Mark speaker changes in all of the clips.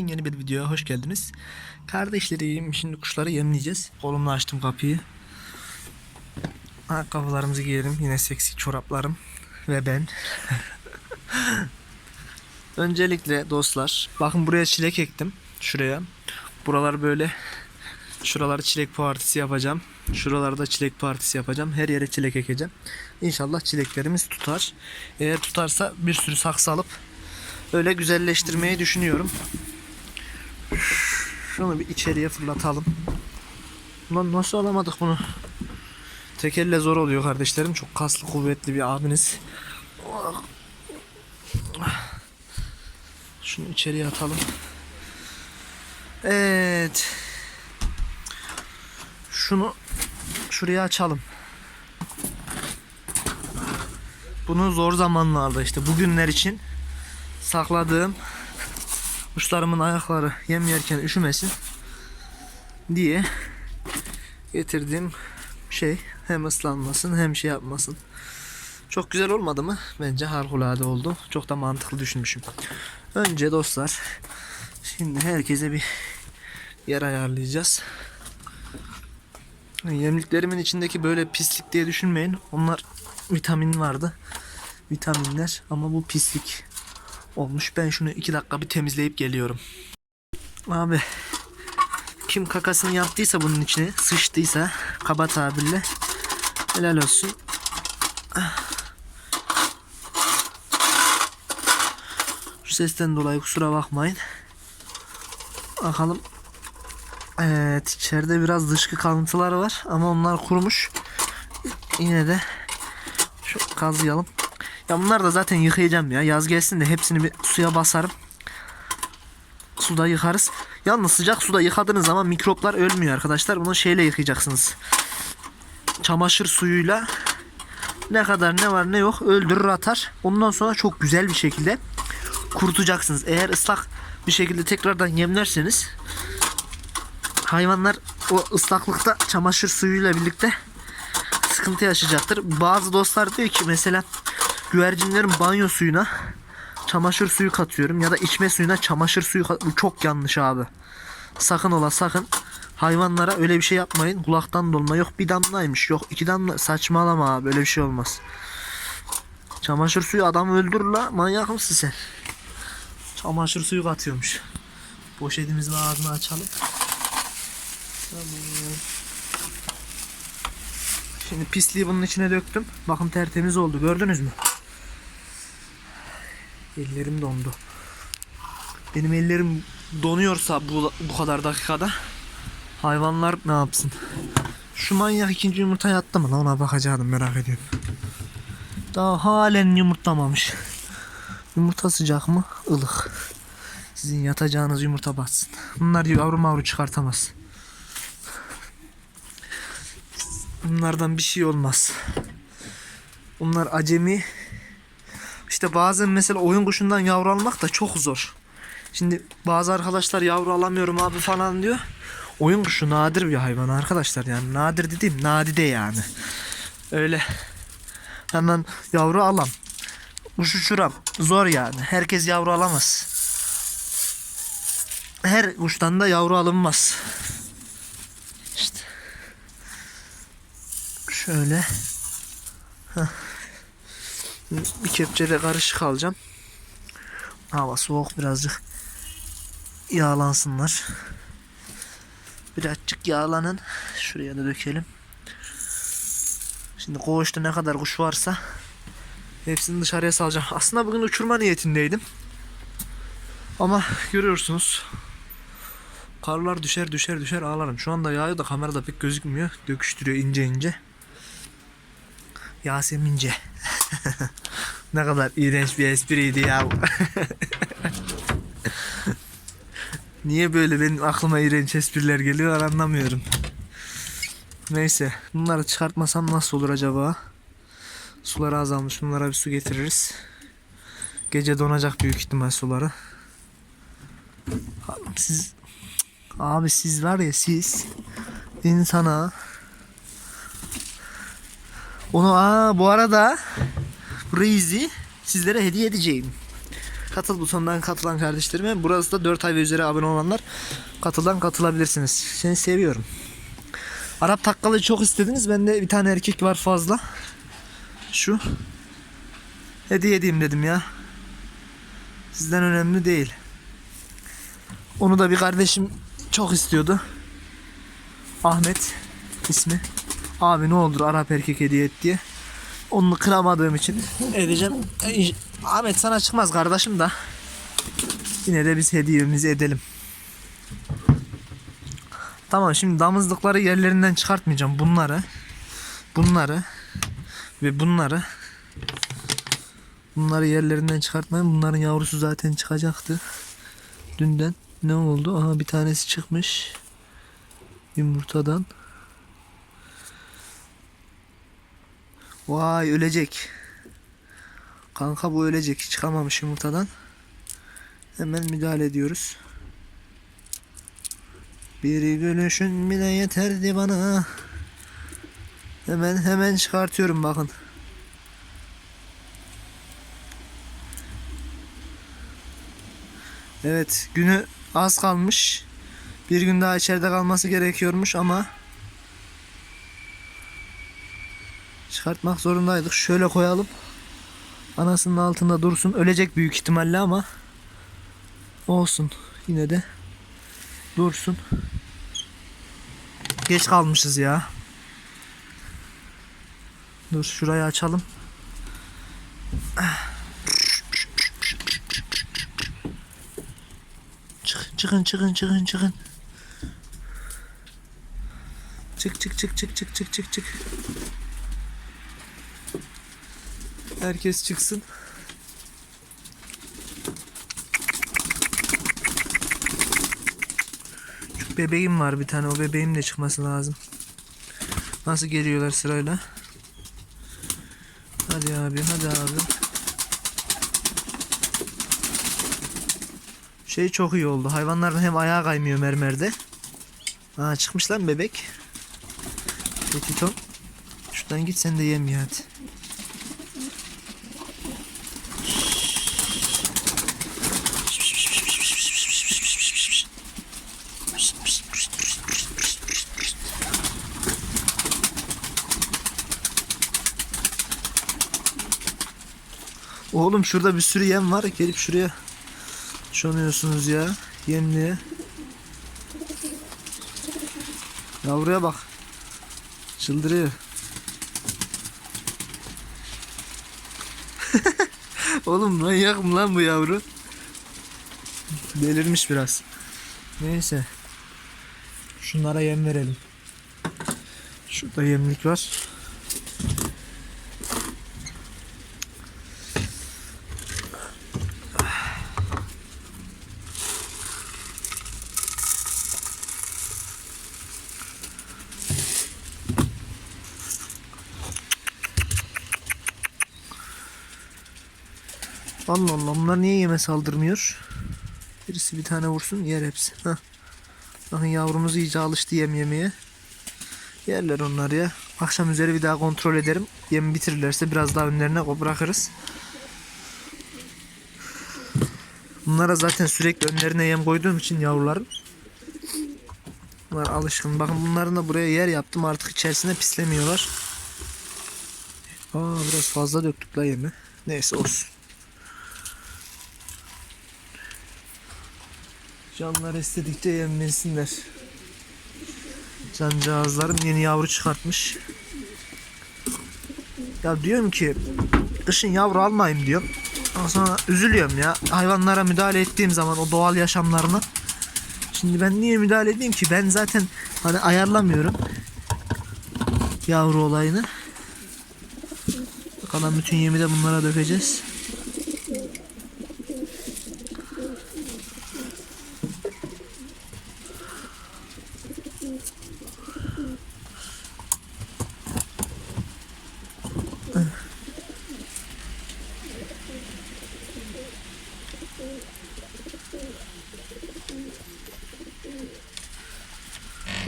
Speaker 1: Yeni bir videoya hoş geldiniz. Kardeşlerim şimdi kuşları yemleyeceğiz. Kolumla açtım kapıyı. Ayakkabılarımızı giyelim. Yine seksi çoraplarım. Ve ben. Öncelikle dostlar. Bakın buraya çilek ektim. Şuraya. Buralar böyle. Şuraları çilek partisi yapacağım. Şuralarda çilek partisi yapacağım. Her yere çilek ekeceğim. İnşallah çileklerimiz tutar. Eğer tutarsa bir sürü saksı alıp öyle güzelleştirmeyi düşünüyorum. Şunu bir içeriye fırlatalım. Lan nasıl alamadık bunu? Tek elle zor oluyor kardeşlerim. Çok kaslı kuvvetli bir abiniz. Şunu içeriye atalım. Evet. Şunu şuraya açalım. Bunu zor zamanlarda işte bugünler için sakladığım kuşlarımın ayakları yem yerken üşümesin diye getirdiğim şey hem ıslanmasın hem şey yapmasın. Çok güzel olmadı mı? Bence harikulade oldu. Çok da mantıklı düşünmüşüm. Önce dostlar şimdi herkese bir yer ayarlayacağız. Yemliklerimin içindeki böyle pislik diye düşünmeyin. Onlar vitamin vardı. Vitaminler ama bu pislik olmuş. Ben şunu iki dakika bir temizleyip geliyorum. Abi kim kakasını yaptıysa bunun içine sıçtıysa kaba tabirle helal olsun. Şu sesten dolayı kusura bakmayın. Bakalım. Evet içeride biraz dışkı kalıntılar var ama onlar kurumuş. Yine de şu kazıyalım. Ya bunlar da zaten yıkayacağım ya. Yaz gelsin de hepsini bir suya basarım. Suda yıkarız. Yalnız sıcak suda yıkadığınız zaman mikroplar ölmüyor arkadaşlar. Bunu şeyle yıkayacaksınız. Çamaşır suyuyla ne kadar ne var ne yok öldürür atar. Ondan sonra çok güzel bir şekilde kurutacaksınız. Eğer ıslak bir şekilde tekrardan yemlerseniz hayvanlar o ıslaklıkta çamaşır suyuyla birlikte sıkıntı yaşayacaktır. Bazı dostlar diyor ki mesela güvercinlerin banyo suyuna çamaşır suyu katıyorum ya da içme suyuna çamaşır suyu kat- bu çok yanlış abi. Sakın ola sakın hayvanlara öyle bir şey yapmayın. Kulaktan dolma yok bir damlaymış yok iki damla saçmalama abi öyle bir şey olmaz. Çamaşır suyu adamı öldürür la manyak mısın sen? Çamaşır suyu katıyormuş. Poşetimizin ağzını açalım. Tamam. Şimdi pisliği bunun içine döktüm. Bakın tertemiz oldu. Gördünüz mü? Ellerim dondu. Benim ellerim donuyorsa bu, bu kadar dakikada hayvanlar ne yapsın? Şu manyak ikinci yumurta yattı mı? Ona bakacaktım merak ediyorum. Daha halen yumurtlamamış. Yumurta sıcak mı? Ilık. Sizin yatacağınız yumurta batsın. Bunlar yavru mavru çıkartamaz. Bunlardan bir şey olmaz. Bunlar acemi. İşte bazen mesela oyun kuşundan yavru almak da çok zor. Şimdi bazı arkadaşlar yavru alamıyorum abi falan diyor. Oyun kuşu nadir bir hayvan arkadaşlar yani nadir dediğim nadide yani. Öyle hemen yavru alam. Kuş uçuram. Zor yani. Herkes yavru alamaz. Her kuştan da yavru alınmaz. İşte. Şöyle. Heh. Bir kepçede karışık alacağım. Hava soğuk birazcık. Yağlansınlar. Birazcık yağlanın. Şuraya da dökelim. Şimdi koğuşta ne kadar kuş varsa hepsini dışarıya salacağım. Aslında bugün uçurma niyetindeydim. Ama görüyorsunuz. Karlar düşer düşer düşer ağlarım. Şu anda yağıyor da kamerada pek gözükmüyor. Döküştürüyor ince ince. Yasemince. Ne kadar iğrenç bir espriydi ya. Niye böyle benim aklıma iğrenç espriler geliyor anlamıyorum. Neyse bunları çıkartmasam nasıl olur acaba? Suları azalmış bunlara bir su getiririz. Gece donacak büyük ihtimal suları. Abi Siz abi siz var ya siz insana onu aa bu arada Reis'i sizlere hediye edeceğim. Katıl butonundan katılan kardeşlerime. Burası da 4 ay ve üzeri abone olanlar katıldan katılabilirsiniz. Seni seviyorum. Arap takkalı çok istediniz. Bende bir tane erkek var fazla. Şu. Hediye edeyim dedim ya. Sizden önemli değil. Onu da bir kardeşim çok istiyordu. Ahmet ismi. Abi ne olur Arap erkek hediye et diye. Onu kıramadığım için edeceğim. E, Ahmet sana çıkmaz kardeşim da. Yine de biz hediyemizi edelim. Tamam şimdi damızlıkları yerlerinden çıkartmayacağım. Bunları, bunları ve bunları bunları yerlerinden çıkartmayın. Bunların yavrusu zaten çıkacaktı. Dünden ne oldu? Aha bir tanesi çıkmış. Yumurtadan. Vay ölecek. Kanka bu ölecek. Çıkamamış yumurtadan. Hemen müdahale ediyoruz. Bir gülüşün bile yeterdi bana. Hemen hemen çıkartıyorum bakın. Evet günü az kalmış. Bir gün daha içeride kalması gerekiyormuş ama çıkartmak zorundaydık. Şöyle koyalım. Anasının altında dursun. Ölecek büyük ihtimalle ama olsun. Yine de dursun. Geç kalmışız ya. Dur şurayı açalım. Çık, çıkın çıkın çıkın çıkın. Çık çık çık çık çık çık çık çık. Herkes çıksın. Şu bebeğim var bir tane. O bebeğim de çıkması lazım. Nasıl geliyorlar sırayla? Hadi abi, hadi abi. Şey çok iyi oldu. Hayvanların hem ayağı kaymıyor mermerde. Aa çıkmış lan bebek. Petiton. Şuradan git sen de yem ya hadi. Oğlum şurada bir sürü yem var. Gelip şuraya şonuyorsunuz ya. Yemliğe. Yavruya bak. Çıldırıyor. Oğlum manyak mı lan bu yavru? Delirmiş biraz. Neyse. Şunlara yem verelim. Şurada yemlik var. Allah Allah bunlar niye yeme saldırmıyor? Birisi bir tane vursun yer hepsi. Heh. Bakın yavrumuz iyice alıştı yem yemeye. Yerler onlar ya. Akşam üzeri bir daha kontrol ederim. Yemi bitirirlerse biraz daha önlerine bırakırız. Bunlara zaten sürekli önlerine yem koyduğum için yavrularım. Bunlar alışkın. Bakın bunların da buraya yer yaptım. Artık içerisine pislemiyorlar. Aa biraz fazla döktük la yemi. Neyse olsun. Canlar istedikçe yemlensinler. Cancağızlarım yeni yavru çıkartmış. Ya diyorum ki kışın yavru almayayım diyorum. Ondan sonra üzülüyorum ya. Hayvanlara müdahale ettiğim zaman o doğal yaşamlarına. Şimdi ben niye müdahale edeyim ki? Ben zaten hani ayarlamıyorum. Yavru olayını. Kalan bütün yemi de bunlara dökeceğiz.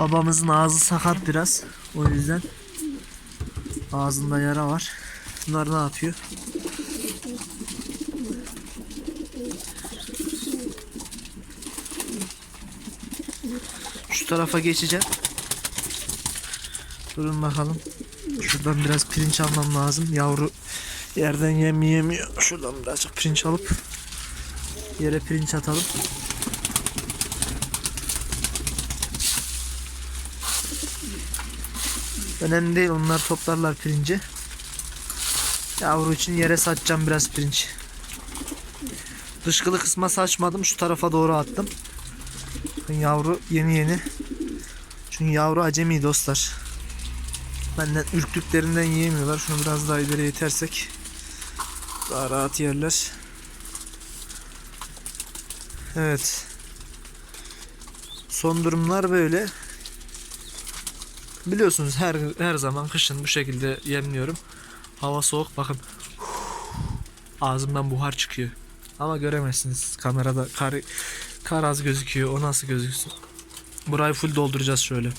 Speaker 1: Babamızın ağzı sakat biraz. O yüzden ağzında yara var. Bunlar ne yapıyor? Şu tarafa geçeceğim. Durun bakalım. Şuradan biraz pirinç almam lazım. Yavru yerden yemeyemiyor. Şuradan birazcık pirinç alıp yere pirinç atalım. Önemli değil onlar toplarlar pirinci. Yavru için yere saçacağım biraz pirinç. Dışkılı kısma saçmadım. Şu tarafa doğru attım. Yavru yeni yeni. Çünkü yavru acemi dostlar. Benden ürktüklerinden yiyemiyorlar. Şunu biraz daha ileriye itersek daha rahat yerler. Evet. Son durumlar böyle. Biliyorsunuz her her zaman kışın bu şekilde yemliyorum. Hava soğuk bakın. Ağzımdan buhar çıkıyor. Ama göremezsiniz kamerada kar, kar az gözüküyor. O nasıl gözüksün? Burayı full dolduracağız şöyle.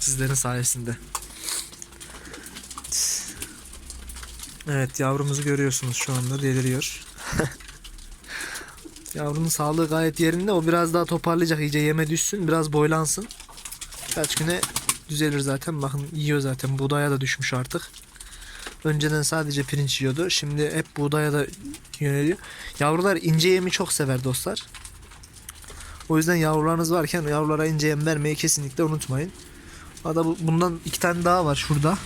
Speaker 1: Sizlerin sayesinde. Evet yavrumuzu görüyorsunuz şu anda deliriyor. Yavrunun sağlığı gayet yerinde. O biraz daha toparlayacak. iyice yeme düşsün. Biraz boylansın. Kaç güne düzelir zaten. Bakın yiyor zaten. Buğdaya da düşmüş artık. Önceden sadece pirinç yiyordu. Şimdi hep buğdaya da yöneliyor. Yavrular ince yemi çok sever dostlar. O yüzden yavrularınız varken yavrulara ince yem vermeyi kesinlikle unutmayın. Hatta bu- bundan iki tane daha var şurada.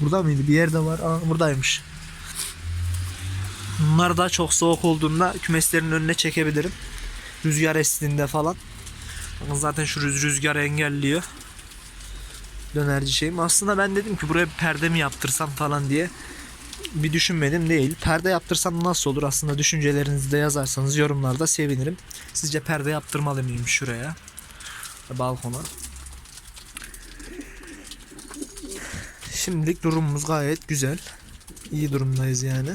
Speaker 1: Burada mıydı? Bir yerde var. Aa, buradaymış. Bunlar da çok soğuk olduğunda kümeslerin önüne çekebilirim. Rüzgar estiğinde falan. Zaten şu rüz rüzgar engelliyor. Dönerci şeyim. Aslında ben dedim ki buraya bir perde mi yaptırsam falan diye bir düşünmedim değil. Perde yaptırsam nasıl olur? Aslında düşüncelerinizi de yazarsanız yorumlarda sevinirim. Sizce perde yaptırmalı mıyım şuraya? Balkona. Şimdilik durumumuz gayet güzel. İyi durumdayız yani.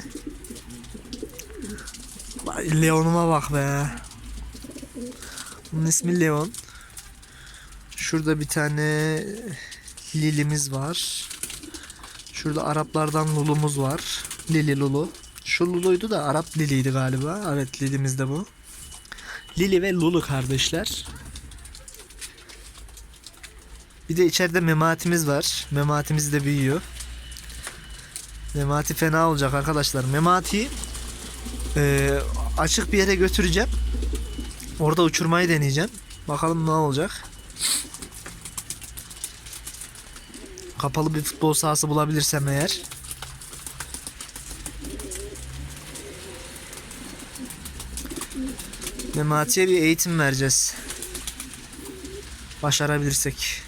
Speaker 1: Leon'uma bak be. Bunun ismi Leon. Şurada bir tane Lilimiz var. Şurada Araplardan Lulu'muz var. Lili Lulu. Şu Lulu'ydu da Arap Lili'ydi galiba. Evet Lili'miz de bu. Lili ve Lulu kardeşler. Bir de içeride mematimiz var. Mematimiz de büyüyor. Memati fena olacak arkadaşlar. Memati e, açık bir yere götüreceğim. Orada uçurmayı deneyeceğim. Bakalım ne olacak. Kapalı bir futbol sahası bulabilirsem eğer. Memati'ye bir eğitim vereceğiz. Başarabilirsek.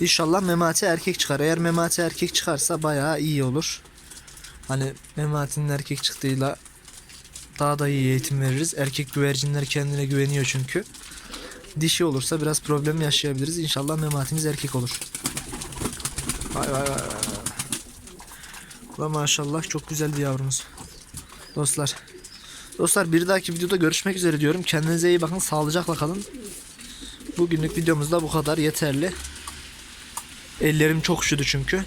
Speaker 1: İnşallah Memati erkek çıkar. Eğer Memati erkek çıkarsa bayağı iyi olur. Hani Memati'nin erkek çıktığıyla daha da iyi eğitim veririz. Erkek güvercinler kendine güveniyor çünkü. Dişi olursa biraz problem yaşayabiliriz. İnşallah Memati'miz erkek olur. Vay vay vay. Ulan maşallah çok güzel bir yavrumuz. Dostlar. Dostlar bir dahaki videoda görüşmek üzere diyorum. Kendinize iyi bakın. Sağlıcakla kalın. Bugünlük videomuz da bu kadar yeterli. Ellerim çok üşüdü çünkü.